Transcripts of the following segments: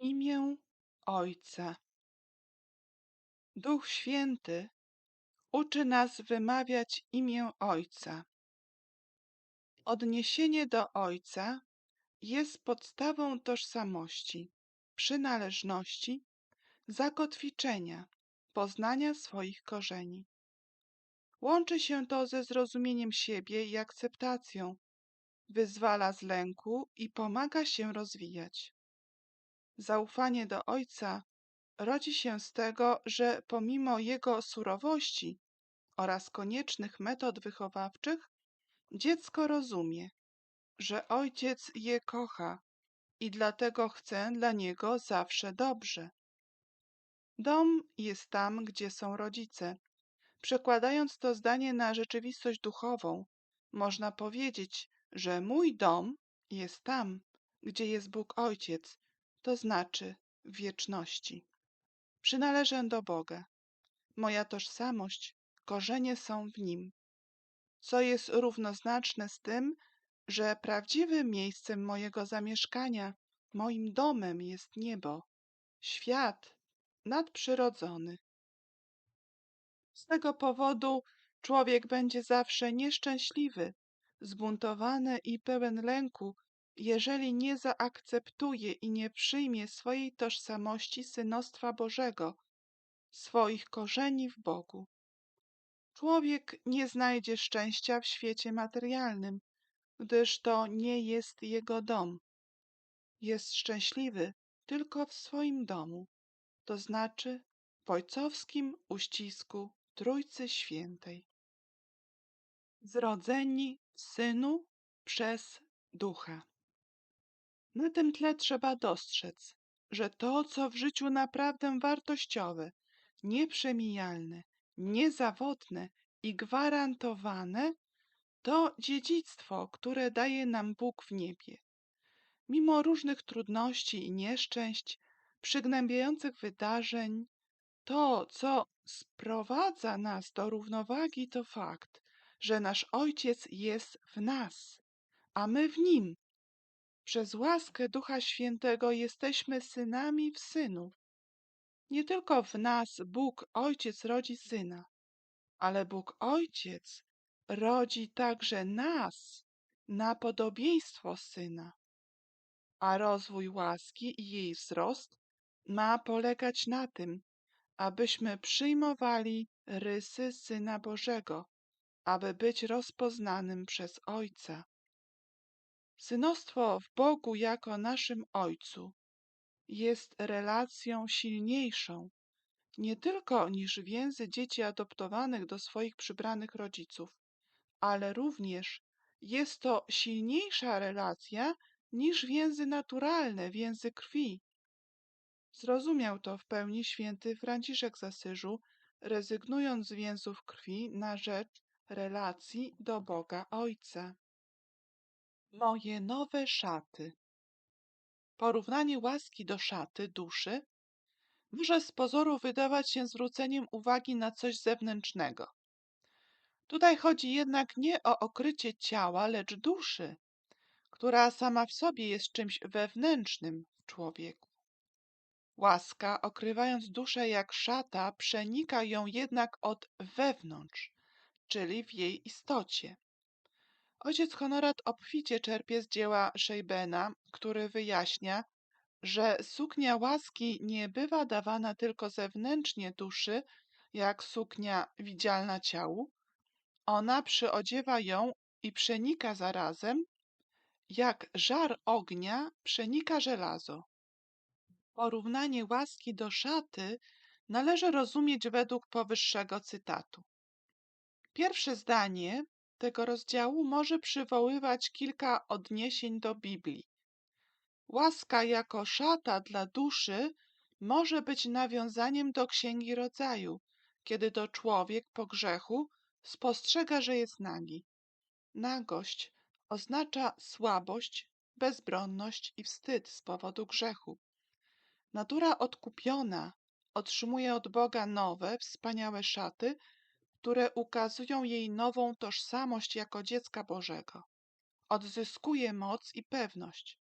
imię Ojca. Duch Święty uczy nas wymawiać imię Ojca. Odniesienie do Ojca jest podstawą tożsamości, przynależności, zakotwiczenia, poznania swoich korzeni. Łączy się to ze zrozumieniem siebie i akceptacją, wyzwala z lęku i pomaga się rozwijać. Zaufanie do Ojca rodzi się z tego, że pomimo jego surowości oraz koniecznych metod wychowawczych, dziecko rozumie, że ojciec je kocha i dlatego chce dla niego zawsze dobrze. Dom jest tam, gdzie są rodzice. Przekładając to zdanie na rzeczywistość duchową, można powiedzieć, że mój dom jest tam, gdzie jest Bóg Ojciec, to znaczy w wieczności. Przynależę do Boga. Moja tożsamość, korzenie są w Nim, co jest równoznaczne z tym, że prawdziwym miejscem mojego zamieszkania, moim domem jest niebo, świat nadprzyrodzony. Z tego powodu człowiek będzie zawsze nieszczęśliwy, zbuntowany i pełen lęku, jeżeli nie zaakceptuje i nie przyjmie swojej tożsamości synostwa Bożego, swoich korzeni w Bogu. Człowiek nie znajdzie szczęścia w świecie materialnym, gdyż to nie jest jego dom. Jest szczęśliwy tylko w swoim domu, to znaczy w ojcowskim uścisku Trójcy Świętej. Zrodzeni Synu przez Ducha. Na tym tle trzeba dostrzec, że to, co w życiu naprawdę wartościowe, nieprzemijalne, niezawodne i gwarantowane, to dziedzictwo, które daje nam Bóg w niebie. Mimo różnych trudności i nieszczęść, przygnębiających wydarzeń, to, co sprowadza nas do równowagi, to fakt, że nasz Ojciec jest w nas, a my w Nim. Przez łaskę Ducha Świętego jesteśmy synami w Synu. Nie tylko w nas Bóg Ojciec rodzi Syna, ale Bóg Ojciec rodzi także nas na podobieństwo Syna. A rozwój łaski i jej wzrost ma polegać na tym, abyśmy przyjmowali rysy Syna Bożego, aby być rozpoznanym przez Ojca. Synostwo w Bogu jako naszym Ojcu jest relacją silniejszą, nie tylko niż więzy dzieci adoptowanych do swoich przybranych rodziców, ale również jest to silniejsza relacja niż więzy naturalne, więzy krwi. Zrozumiał to w pełni święty Franciszek z Asyżu, rezygnując z więzów krwi na rzecz relacji do Boga Ojca. Moje nowe szaty. Porównanie łaski do szaty duszy może z pozoru wydawać się zwróceniem uwagi na coś zewnętrznego. Tutaj chodzi jednak nie o okrycie ciała, lecz duszy, która sama w sobie jest czymś wewnętrznym w człowieku. Łaska, okrywając duszę jak szata, przenika ją jednak od wewnątrz, czyli w jej istocie. Ojciec Honorat obficie czerpie z dzieła Szejbena, który wyjaśnia, że suknia łaski nie bywa dawana tylko zewnętrznie duszy, jak suknia widzialna ciału. Ona przyodziewa ją i przenika zarazem, jak żar ognia przenika żelazo. Porównanie łaski do szaty należy rozumieć według powyższego cytatu. Pierwsze zdanie tego rozdziału może przywoływać kilka odniesień do Biblii. Łaska jako szata dla duszy może być nawiązaniem do Księgi Rodzaju, kiedy to człowiek po grzechu spostrzega, że jest nagi. Nagość oznacza słabość, bezbronność i wstyd z powodu grzechu. Natura odkupiona otrzymuje od Boga nowe, wspaniałe szaty, które ukazują jej nową tożsamość jako dziecka Bożego. Odzyskuje moc i pewność.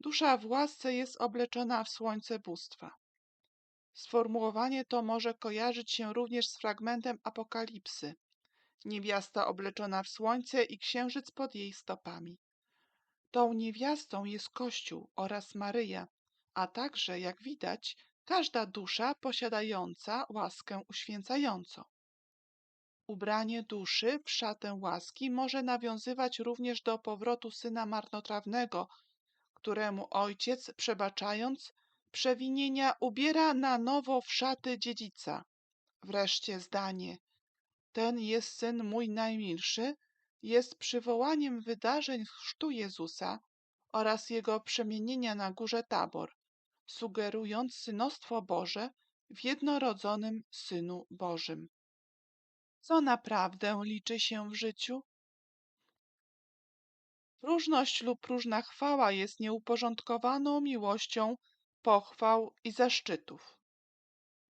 Dusza w łasce jest obleczona w słońce bóstwa. Sformułowanie to może kojarzyć się również z fragmentem Apokalipsy. Niewiasta obleczona w słońce i księżyc pod jej stopami. Tą niewiastą jest Kościół oraz Maryja, a także, jak widać, każda dusza posiadająca łaskę uświęcającą. Ubranie duszy w szatę łaski może nawiązywać również do powrotu syna marnotrawnego, któremu ojciec, przebaczając przewinienia, ubiera na nowo w szaty dziedzica. Wreszcie zdanie: Ten jest syn mój najmilszy, jest przywołaniem wydarzeń chrztu Jezusa oraz jego przemienienia na górze Tabor, sugerując synostwo Boże w jednorodzonym Synu Bożym. Co naprawdę liczy się w życiu? Próżność lub próżna chwała jest nieuporządkowaną miłością pochwał i zaszczytów.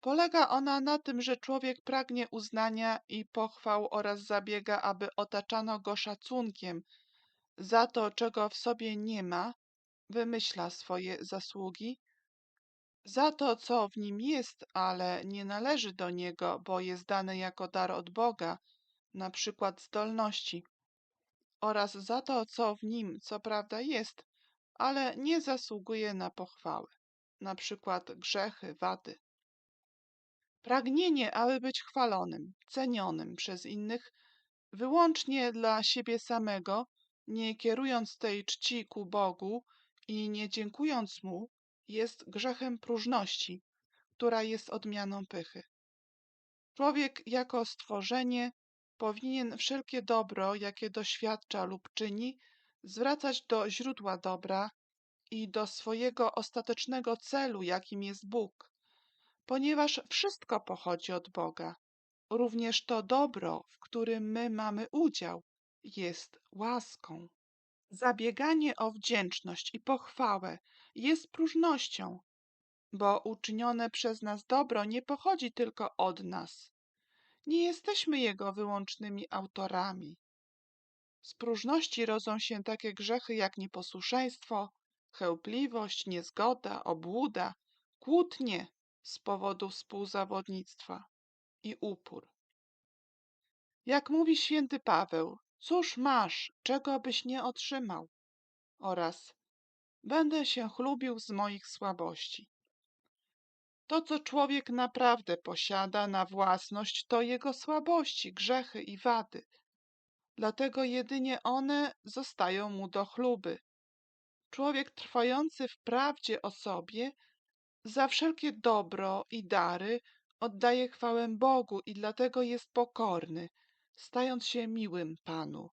Polega ona na tym, że człowiek pragnie uznania i pochwał oraz zabiega, aby otaczano go szacunkiem za to, czego w sobie nie ma, wymyśla swoje zasługi, za to, co w nim jest, ale nie należy do niego, bo jest dane jako dar od Boga, na przykład zdolności, oraz za to, co w nim, co prawda jest, ale nie zasługuje na pochwałę, na przykład grzechy, wady. Pragnienie, aby być chwalonym, cenionym przez innych, wyłącznie dla siebie samego, nie kierując tej czci ku Bogu i nie dziękując Mu, jest grzechem próżności, która jest odmianą pychy. Człowiek jako stworzenie powinien wszelkie dobro, jakie doświadcza lub czyni, zwracać do źródła dobra i do swojego ostatecznego celu, jakim jest Bóg, ponieważ wszystko pochodzi od Boga. Również to dobro, w którym my mamy udział, jest łaską. Zabieganie o wdzięczność i pochwałę jest próżnością, bo uczynione przez nas dobro nie pochodzi tylko od nas. Nie jesteśmy jego wyłącznymi autorami. Z próżności rodzą się takie grzechy jak nieposłuszeństwo, chełpliwość, niezgoda, obłuda, kłótnie z powodu współzawodnictwa i upór. Jak mówi święty Paweł, cóż masz, czego byś nie otrzymał? Oraz będę się chlubił z moich słabości. To, co człowiek naprawdę posiada na własność, to jego słabości, grzechy i wady. Dlatego jedynie one zostają mu do chluby. Człowiek trwający w prawdzie o sobie za wszelkie dobro i dary oddaje chwałę Bogu i dlatego jest pokorny, stając się miłym Panu.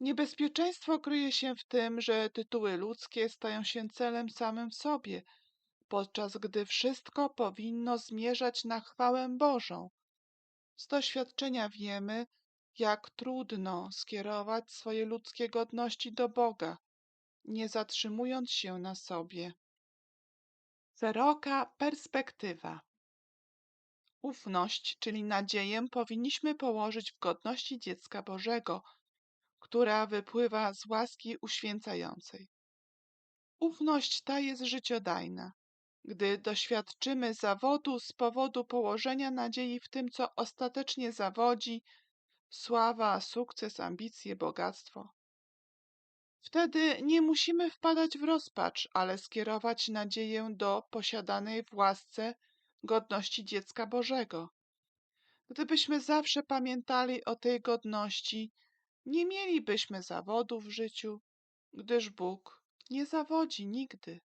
Niebezpieczeństwo kryje się w tym, że tytuły ludzkie stają się celem samym w sobie, podczas gdy wszystko powinno zmierzać na chwałę Bożą. Z doświadczenia wiemy, jak trudno skierować swoje ludzkie godności do Boga, nie zatrzymując się na sobie. Szeroka perspektywa. Ufność, czyli nadzieję, powinniśmy położyć w godności dziecka Bożego, która wypływa z łaski uświęcającej. Ufność ta jest życiodajna. Gdy doświadczymy zawodu z powodu położenia nadziei w tym, co ostatecznie zawodzi, sława, sukces, ambicje, bogactwo. Wtedy nie musimy wpadać w rozpacz, ale skierować nadzieję do posiadanej w łasce godności dziecka Bożego. Gdybyśmy zawsze pamiętali o tej godności, nie mielibyśmy zawodu w życiu, gdyż Bóg nie zawodzi nigdy.